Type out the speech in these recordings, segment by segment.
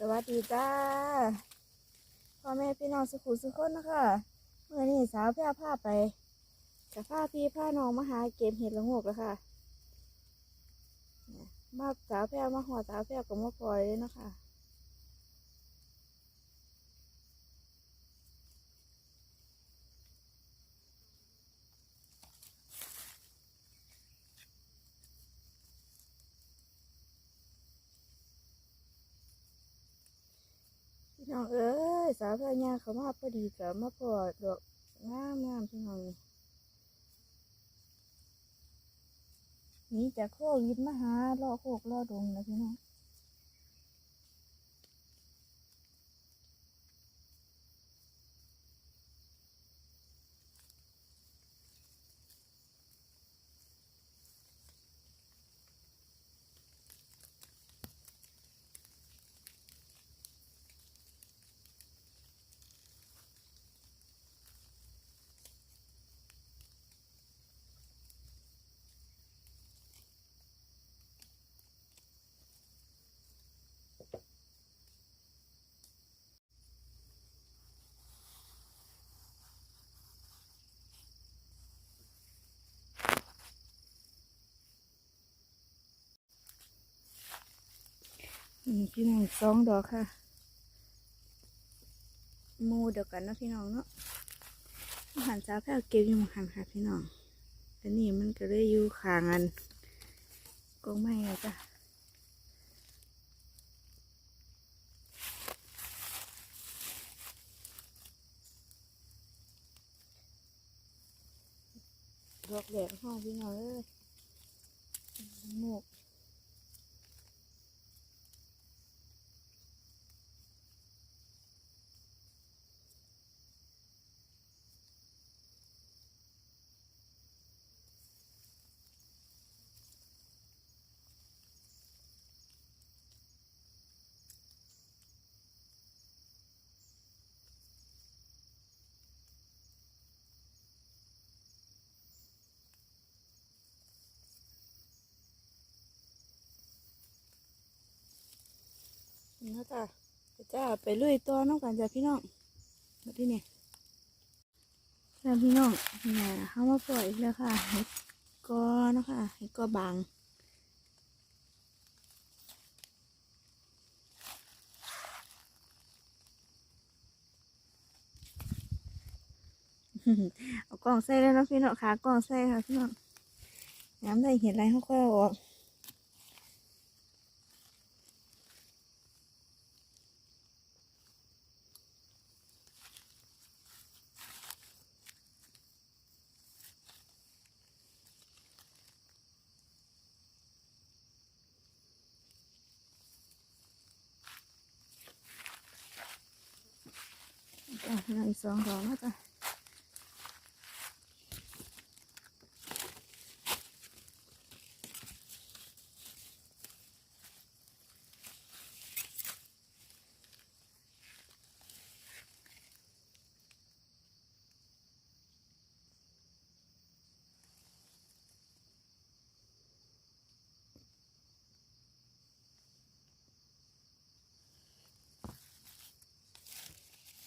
สวัสดีจ้าพ่อแม่พี่น้องสุขุสุขคนนะคะเมื่อนี้สาวแพร่ผ้าไปจะพาพี่พาน้องมาหาเก็บเห็ดละโงกแล้วค่ะมาสาวแพร่มาหอสาวแพร่กับมาปล่อยเลยนะคะพี่น้องเอ้ย สาวพร่ย่างเขามาพอดีกับมาพอดอกงามงามพี่น้องนี่จากโควิดมาหาล่อโคกล่อดงนะพี่น้อง พี่น้องสองดอกค่ะมูเดียวกันนะพี่น้องเนาะหันสาวแพร่เก็บอยู่หม้องหันค่ะพี่น้องอันนี้มันก็เลยอยู่ขางอันกองไม้อะจ้ะดอกแดงห้องพี่น้องเอ้ยหมก นะจ้ะ จ้าไปลุยตัวน้องกันจ้ะพี่น้องมาที่นี่จ้าพี่น้องเนี่ยเข้ามาปล่อยแล้วค่ะเห็ดกอเนะคะเห็ดกอบางเอากล่องใส่แล้วนะพี่น้องขากล่องใส่ค่ะพี่น้องน้ำได้เห็นอะไรเขาค่อยออก หลืออีกสองดอกแล้วจ้ะ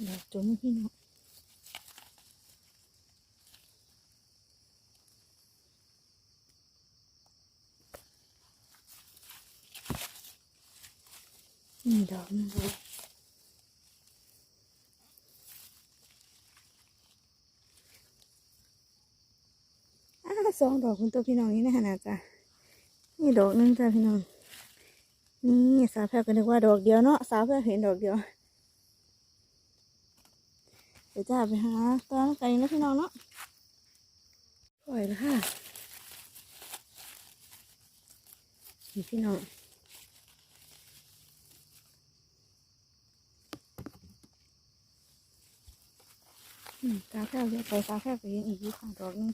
ดอกจุ่มพี่น้องนี่ดอกนึงอ่าสองดอกคุณตัวพี่น้องนี่นะฮะนะจ๊ะนี่ดอกหนึงจ้ะพี่น้องนี่สาวแพรก็นึกว่าดอกเดียวเนาะสาวแพรเห็นดอกเดียว ดี๋ยวจะไปหาตอนไก่แล้วพี่น้องเนาะปล่อยแล้วค่ะนี่พี่น้องตาแค่ไปตาแค่ไปเห็นอีกยี่ห้าดอกหนึง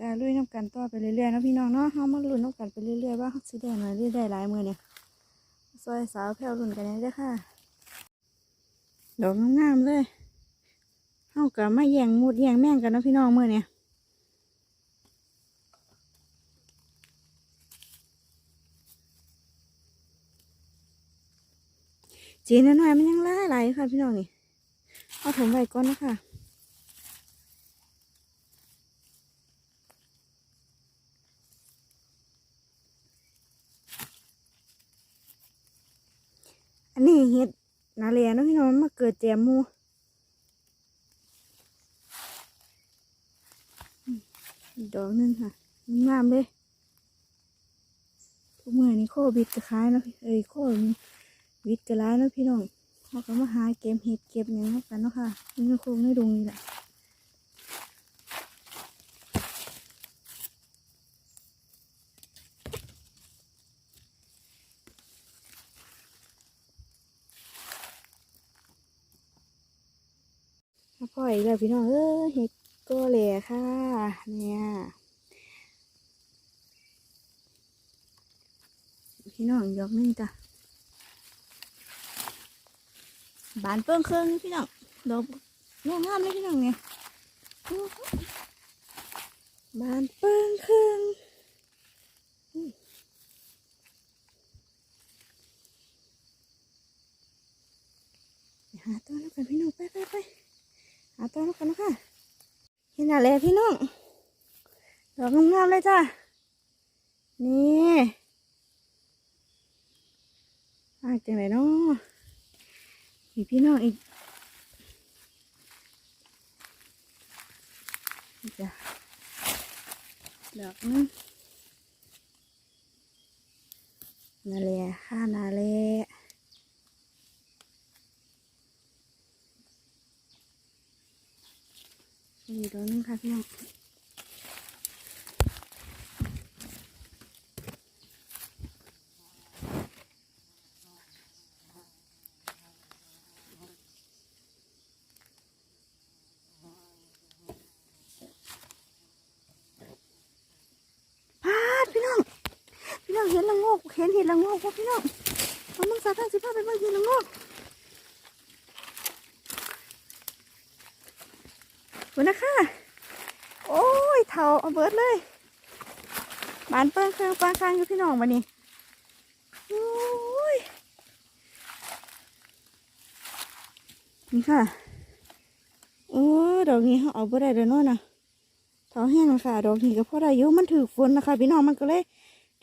จะลุยน้ำกันต่อไปเรื่อยๆนะพี่น้องเนาะเฮามาลุ้นน้ำกันไปเรื่อยๆว่าเขาสิได้มาเรื่อยๆหลายมือเนี่ยซอยสาวแพรวรุ่นกันเลยเด้ค่ะดอกงามๆเลยเฮากับมาแย่งมุดแย่งแม่งกันนะพี่น้องมือเนี่ยจีนน่อยมันยังหลายหลค่ะพี่น้องนี่เอาถมไว้ก่อนนะคะ เฮ็ดนาเรียนะพี่น้องมาเกิดแจมมูอือดอกนึงค่ะงามเลยทุกเมื่อนี้โควิดจะคล้ายเนาะพี่เอ้ยโควิดจะร้ายเนาะพี่น้องเขาก็มาหาเก็บเห็ดเก็บอย่างนี้กันเนาะค่ะนี่ก็คงไม่ดงนี่แหละ อยแล้วพี่น้องเออเห็ดก็เหล่ค่ะ เนี่ยพี่น้องยกนึงจ้ะบานเปิ้งเครื่องพี่น้องดอกงามงามเลยพี่น้องเนี่ยบานเปิ้งเครื่องอืมไปหาตัวแล้วกันพี่น้องไปไปไปหาตัวแล้วกันนะคะ เห็นอะพี่น้องดอกงามๆเลยจ้ะนี่มาจังเลยเนาะมีพี่น้องอีกอีกจ้ะดอกนึงนาเลค่านาเล อีกดอกนึงค่ะพี่น้องพาดพี่น้องพี่น้องเห็นละโงกเห็นเห็นละโงกพี่น้องมันมึงสาทางสิพาไปเบิ่งเห็นละโงก คุณนะคะโอ้ยเทาเอาเบิดเลยบานเปิ้งเครื่องปางคางอยู่พี่น้องมานี่โอ้ยนี่ค่ะโอ้ดอกนี้เขาเอาไปได้เดี๋ยวน้นนะเทาแห้งค่ะดอกนี้ก็พอได้อยู่มันถือฝนนะคะ พี่น้องมันก็เลย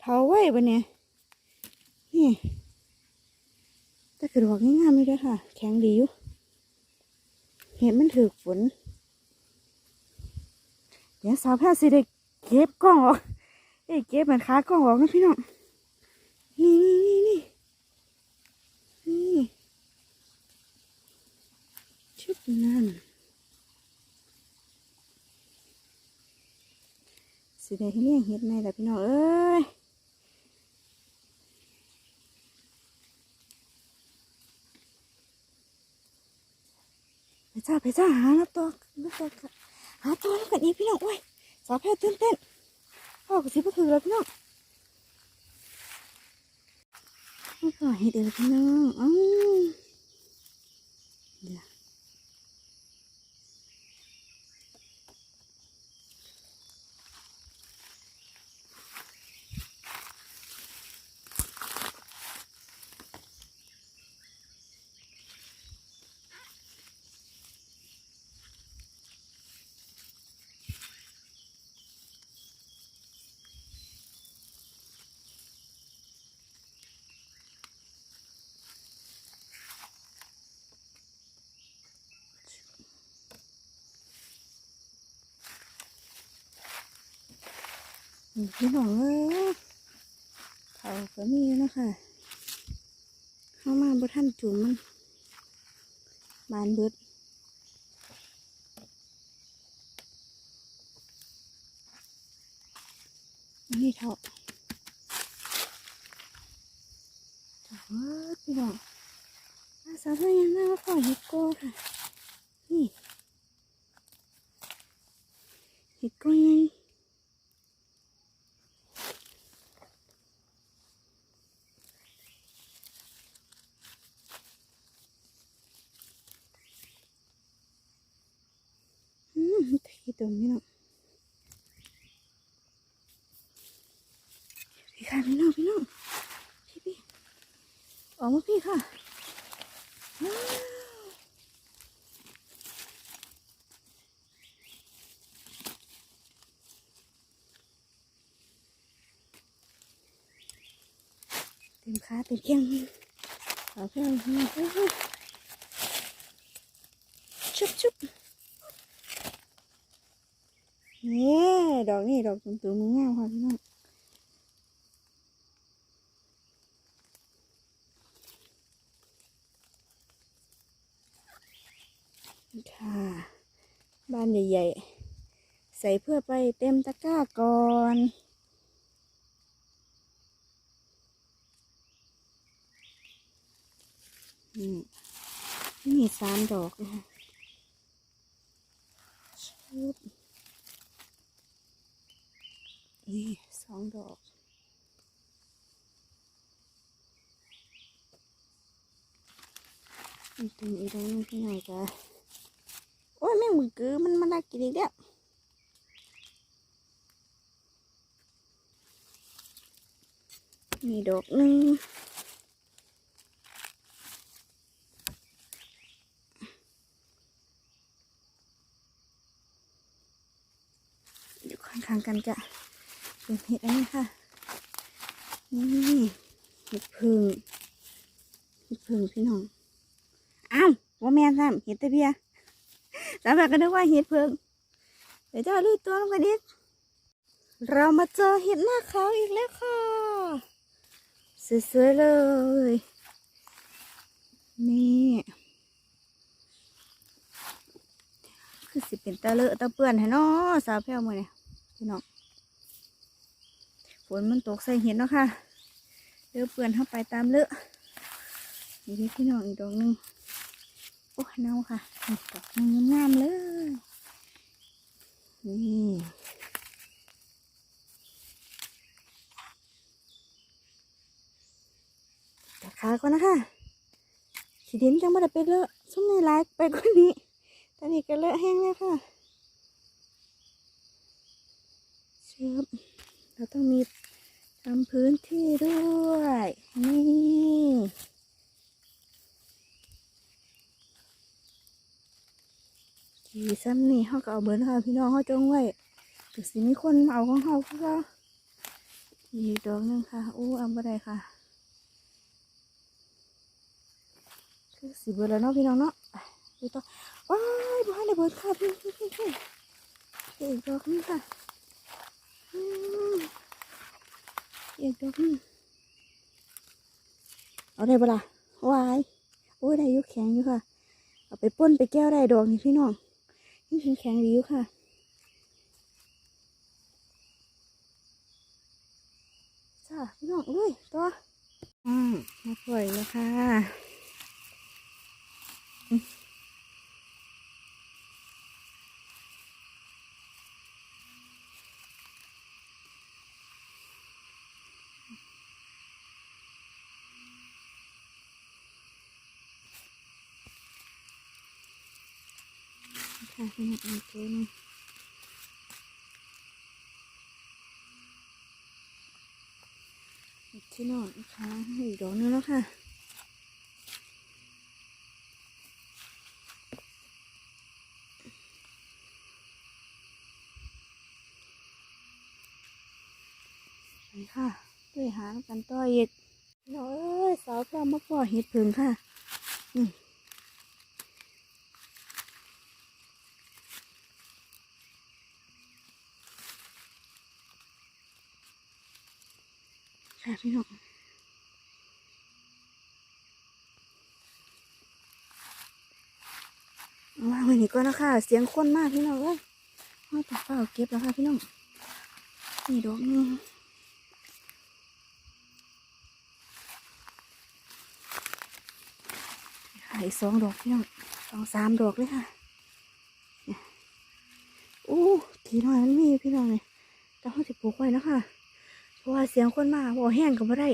เทาไว้บะเนี่ยนี่แต่กระดอกง่ามๆเลยเด้ค่ะ แข็งดีอยู่เห็นมันถือฝน ดี๋ยวสาวแพทย์สิได้เก็บกล้องออกเอ้เก็บเหมือนขากล้องออกนะพี่น้องนี่นี่นี่นี่นี่ชุดนั่นสิได้เลี้ยงเห็ดไหมล่ะพี่น้องเอ้ยไปจ้าไปจ้าหาแล้วตัวแล้วตัวาตัวแล้วกันอีกพี่น้องโอ้ยสาวแพทย์ตื่นเต้นพ่อกับซิบก็ถือแล้วพี่น้องไม่ก่อเห้เดี๋ยพี่น้องอืม พี่น้องเอ้ยเขาก็มีนะคะเข้ามาบ่ท่านจุ่มมันบานเบิดนนี้เท่าเท่าเบิดพี่น้องอาสาพยังน่าว่าปล่อยเห็ดโก้ค่ะ นี่เห็ดโก้ยัง น มพี่น้องพี่ค่ะพี่น้องพี่น้องพี่พี่ออกมาพี่ค่ะว้าวเเต็มแข้งเอาเพื่อนพี่น้องเอ้ยชุบชุบนี่ดอกนี่ดอกตุ่มๆมึงงามค่ะพี่น้องค่ะ บ้านใหญ่ๆ ใส่เพื่อไปเต็มตะกร้าก่อน อืมนี่สามดอกนะคะชุบนี่สองดอกอีตัวอีกตัวหนึงที่ไหนจ้ะโอ้ยแม่งมือกือมันมาลักกินอีกแล้วนี่ดอกหนึ่งอยู่ข้างกันจะเป็นเห็ดอันนี้ค่ะ นี่เห็ดพึ่งเห็ดพึ่งพี่น้อง อ้าวว่าแม่นซ้ำเห็ดตะเบียสามแบบก็นึกว่าเห็ดพึ่งเดี๋ยวจ้าลุยตัวลงไปดิเรามาเจอเห็ดหน้าขาวอีกแล้วค่ะ สวยๆเลย นี่คือสิเป็นตะเลอะตะเปื่อนให้เนาะสาวแพ้วมือเนี่ย พี่น้องฝนมันตกใส่เห็นเนาะค่ะเลือเปื่อนเข้าไปตามเลอะนี่เด้อพี่น้องอีกดอกหนึงโอ้ยเน่าค่ะดอกหนึงงามเลยนี่ตัดขาก่อนนะคะขีดินจังไม่ได้ไปเลอะซุ้มในไลายไปกว่านี้ตอนนี้ก็เลอะแห้งแล้วค่ะเชิบเราต้องมีทำพื้นที่ด้วย นี่ทีซ้ำนี่เขาก็เอาเบิร์นค่ะพี่น้องเขาจงไว้ถึงสิมีคนเอาของเขาคือว่าอีกดอกหนึงค่ะอู้เอาบ่ได้ค่ะ คือสิเบิร์แล้วเนาะพี่น้องเนาะไปดูต่อว้ายบ้านได้เบิร์ค่ะพี่พี่พี่อีกดอกนึงค่ะ อืมอีกดอกหนึงเอาได้ปะล่ะวายโอ้ยได้อยุแข็งอยู่ค่ะ เอาไปป้นไปแก้วได้ดอกนี่พี่น้องนี่แข็งๆดีอยู่ค่ะจ้าพี่น้องเอ้ยตัวอืมมาปล่อยแล้วค่ะ ค่ะพี่น้องอีกตัวนึงอีกที่นอนอีกครั้งอีกดอกนึงแล้วค่ะไปค่ะด้วยหากันต่ออีกน้อยเอ้ยสาวพร้อมมาปล่อยเห็ดผึ่งค่ะ อืม พี่น้องวางไว้นี่ก่อนะคะเสียงคนมากพี่น้องเอ้ยเอาตัดเปล่าเก็บแล้วค่ะพี่น้องนี่ดอกหนึงขายสองดอกพี่น้องสองสามดอกเลยค่ะอู้ทีน้อยมันมีพี่น้องเลยแต่เขาจะปลูกไว้แล้วค่ะ เพราะว่าเสียงคนมาบ่แห้งก็บ่ได้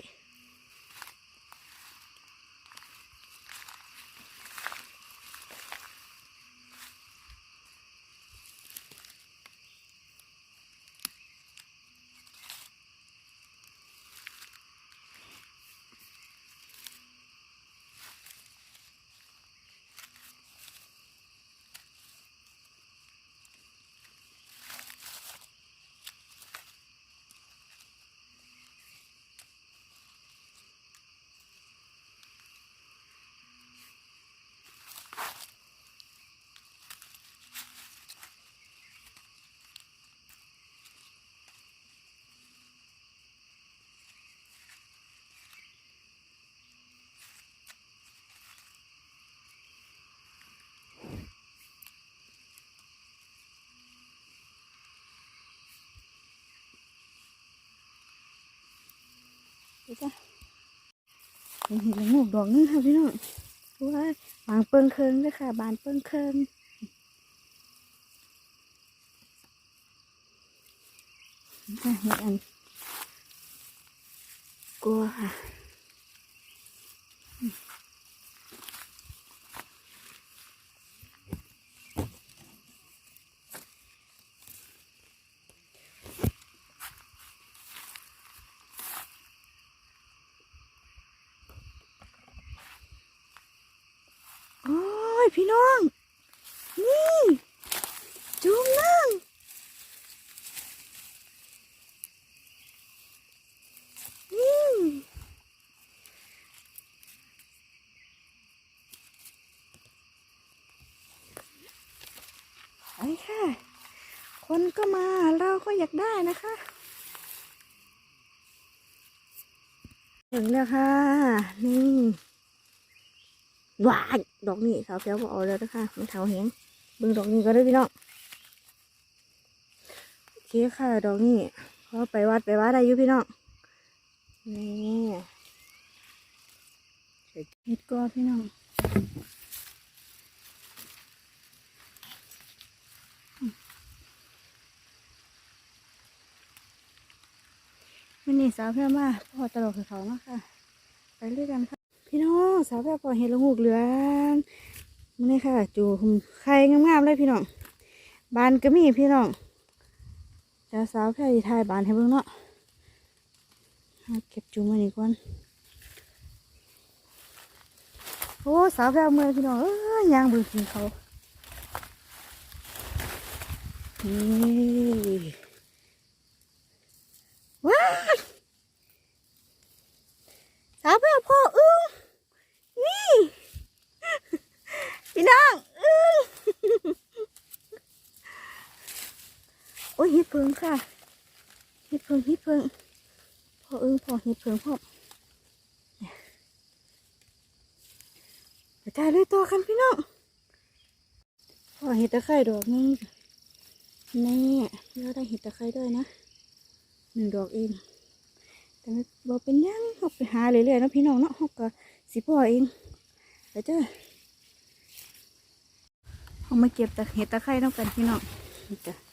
จ้ะเห็นเห็ดละโงกดอกนึงค่ะพี่น้องว่าบางเปิงเคิงด้วยค่ะ บานเปิงเคิงจ้ะเห็ดอันกลัวค่ะ โอ้ย พี่น้อง นี่ จุ่มนั่งนี่ไปค่ะ คน ก็มาเราก็อยากได้นะคะ ถึงแล้วค่ะ นี่ว้ายดอกนี้สาวแก้วบอกเอาแล้วนะคะมันเถาแหงเบิ่งดอกนี้ก็ได้พี่น้องโอเคค่ะดอกนี้พอไปวัดไปวัดได้อยู่พี่น้องนี่เห็ดก็พี่น้อง วันนี้สาวแพ้มาพอตลกกับเขามาค่ะ ไปด้วยกันค่ะ พี่น้องสาวแบบพอเห็นละงูกเหลืองมันนี่ค่ะ จูคุมไข่งามๆเลยพี่น้องบานก็มีพี่น้องเดี๋ยวสาวแพร่ทายบานให้เบิ่งเนาะเก็บจูมาหนี่ก่อนโอ้สาวแพร่เมื่อพี่น้องเอ้ยยางเบิ่งกินเขานี่ว้าวสาวแพร่พ่ออึ้ง นี่ พี่น้องอึ้งโอ้ย เพิงค่ะเฮิดเพิงเฮิดเพิงพออึ้งพอเฮิดเพิงพอไปจ่ายเลยต่อกันพี่น้องพอเห็ดตะไคร่ดอกนึงนี่เราได้เห็ดตะไคร่ด้วยนะหนึ่งดอกเองแต่ไม่บอกเป็นยังเขาไปหาเรื่อยๆนะพี่น้องเนาะเขาก็สิพ่อเองเดี๋ยวเจ้าเขามาเก็บตะเห็ดตะไคร้น้องกันพี่น้องนี่จ้ะ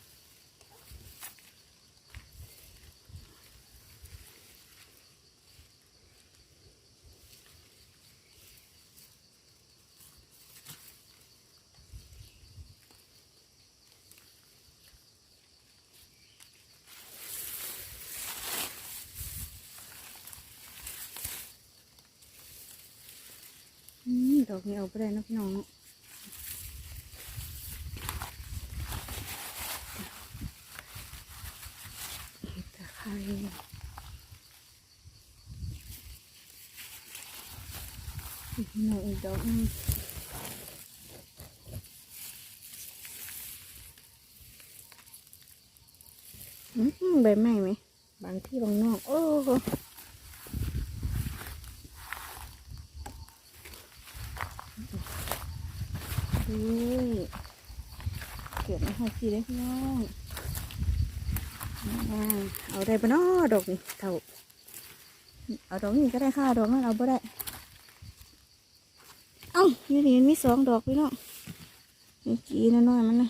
อกนี้เอาไปได้นะพี่น้องตะไคร้หน่อยอีกดอกนึงอืมใบไม้ไหม บางที่บางนอก โอ้ โหนี่เกิดมาหาสีได้พี่น้องอ่าเอาได้ปะเนาะดอกนี่เท่าเอาดอกนี้ก็ได้ค่ะดอกนั้นเอาบ่ได้ เอ้าอยู่นี่มีสองดอกพี่น้องนี่จีน้อยๆมันนะ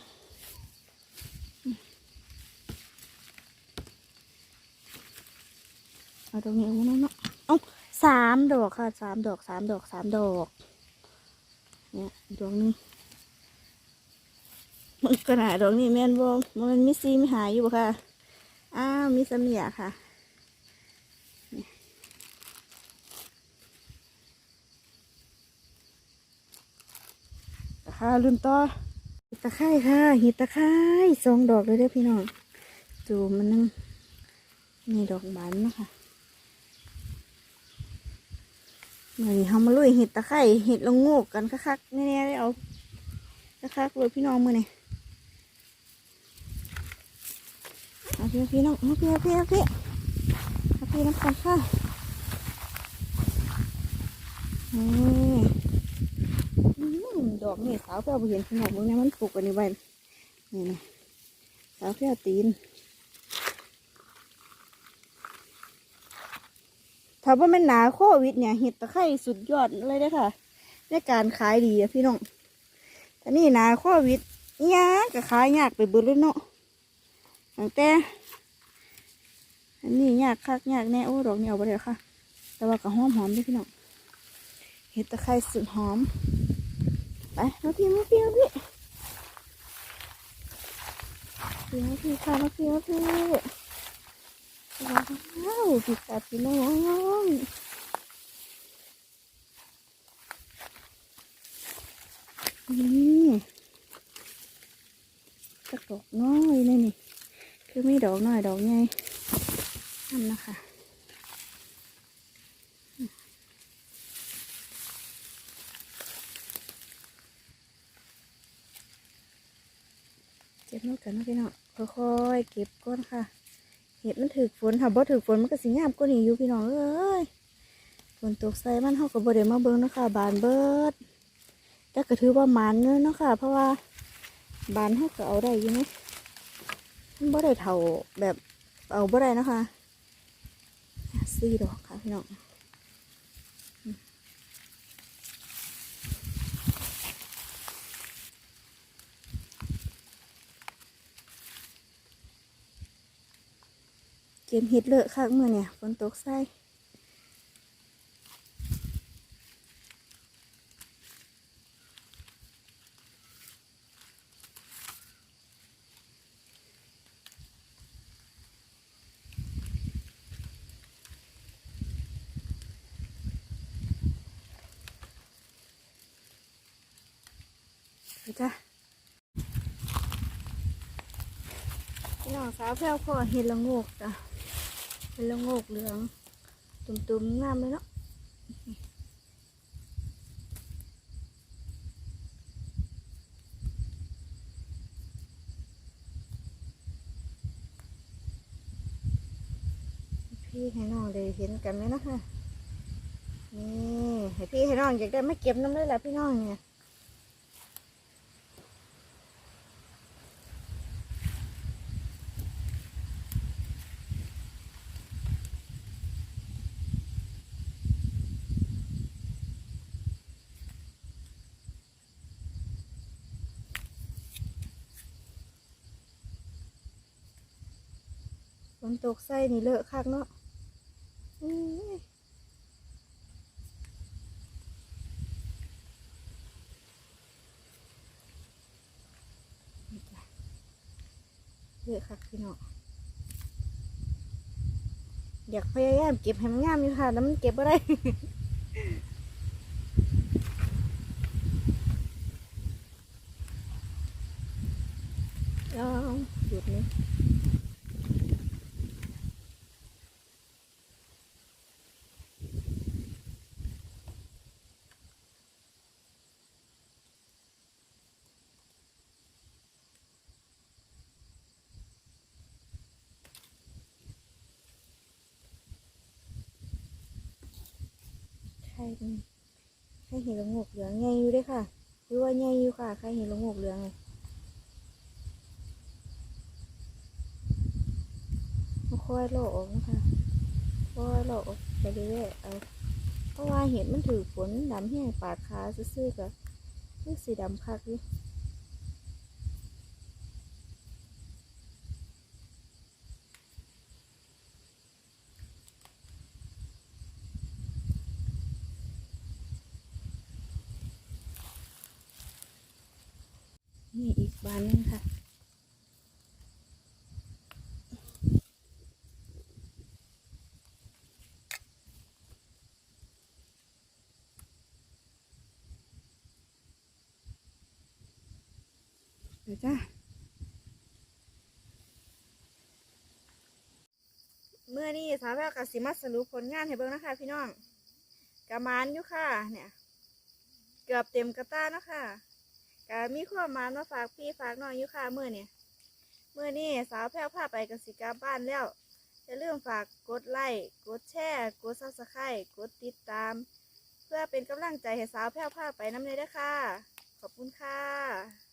เอาดอกนี้เอามาเนาะเอ้าสามดอกค่ะสามดอกสามดอกสามดอก เนี่ยดอกนึง มันกระหนาดอกนี้แม่นบ่มันมีซีมีหายอยู่ค่ะ อ้าวมีสมียค่ะตะไคร้ลืมต่อเห็ดตะไคร้ค่ะเห็ดตะไคร้สองดอกเลยเด้อพี่น้องจูมันนึงนี่ดอกบานนะคะเมื่อนี้เรามาลุยเห็ดตะไคร้เห็ดละโงกกันคักๆแน่ๆได้เอาคักๆเลยพี่น้องมือนี่เอา พี่พี่น้องพี่พี่พี่พี่น้ำกันค่ะนี่อืมดอกนี่สาวเพื่อไปเห็นขนาดมึงนะมันปลูกกันนี่ไว้นี่นะสาวเพื่อตีนถ้าถ้าว่ามันหนาโควิดเนี่ยเห็ดตะไคร่สุดยอดเลยเด้ค่ะ ในการขายดีอะพี่น้องแต่นี่หนาโควิดยังก็ขายยากไปเบิดเลยเนาะ ตั้งแต่ อันนี้ยากคักยากแน่โอ้ดอกเหนียวไปเลยค่ะ แต่ว่าก็หอมหอมด้วยพี่น้องเห็ดตะไคร่สุดหอม ไปมาพี่มาพี่มาพี่พี่มาพี่ค่ะมาพี่มาพี่ว้าวพี่ตาพี่น้องนี่กระดอกน้อยนี่นี่ คือมีดอกน้อยดอกใหญ่นั่นะคะเก็บน้ำกันนาะพี่น้องค่อยๆเก็บก้นค่ะ เห็ดมันถือฝนค่ะบ่ถือฝนมันก็สิงามกว่านี้อยู่พี่น้องเอ้ยฝนตกใส่มันเฮาก็บ่ได้มาเบิ่งนะคะบานเบิดแต่ก็ถือว่ามันเนอะเนาะค่ะ เพราะว่าบานเฮาก็เอาได้อยู่นะ บ่ได้เท่าแบบเอาบ่ได้นะคะสี่ดอกค่ะพี่น้องเก็บเห็ดเลอะค่ะเมื่อเนี่ยฝนตกใส่ จ้ะพี่น้องสาวแพรวพอเห็ดละโงกจ้ะเป็นละโงกเหลือง ตุ่มๆงามเลยเนาะพี่ให้น้องได้เห็นกันไหมนะคะนี่ให้พี่ให้น้องอยากได้ไม่เก็บน้ำเลยแหละพี่น้องเนี่ย นตกใส่นี่เลอะคักเนาะเลอะคักพี่น้องอยากพยายามเก็บให้มันงามอยู่ค่ะแล้วมันเก็บอะไรเอาหยุดนี่ ใช่เป็นใช่เห็นละโงกเหลืองใหญ่อยู่ด้วยค่ะหรือว่าใหญ่อยู่ค่ะใครเห็นละโงกเหลืองเลยค่อยโลออกนะคะค่อยโลออกไปเรื่อยๆเอาเพราะว่าเห็นมันถือฝนดำแห้งปากขาซื่อๆกับนี่สีดำคักอยู่นี่อีกบานหนึงค่ะ เดี๋ยจ้าเมื่อนี้สาวแววกับสิมาสรุปผลงานให้เบิ่งนะคะ พี่น้องกระมานอยู่ค่ะ เนี่ย เกือบเต็มกระต้านะคะกะมีความหมานมาฝากพี่ฝากน้องอยู่ค่ะเมื่อเนี่ยเมื่อนี้สาวแพรวพาไปกับสิกลับบ้านแล้วอย่าลืมฝากกดไลค์กดแชร์กดซับสไครต์กดติดตาม เพื่อเป็นกำลังใจให้สาวแพรวพาไปน้ำเลยด้วยค่ะ ขอบคุณค่ะ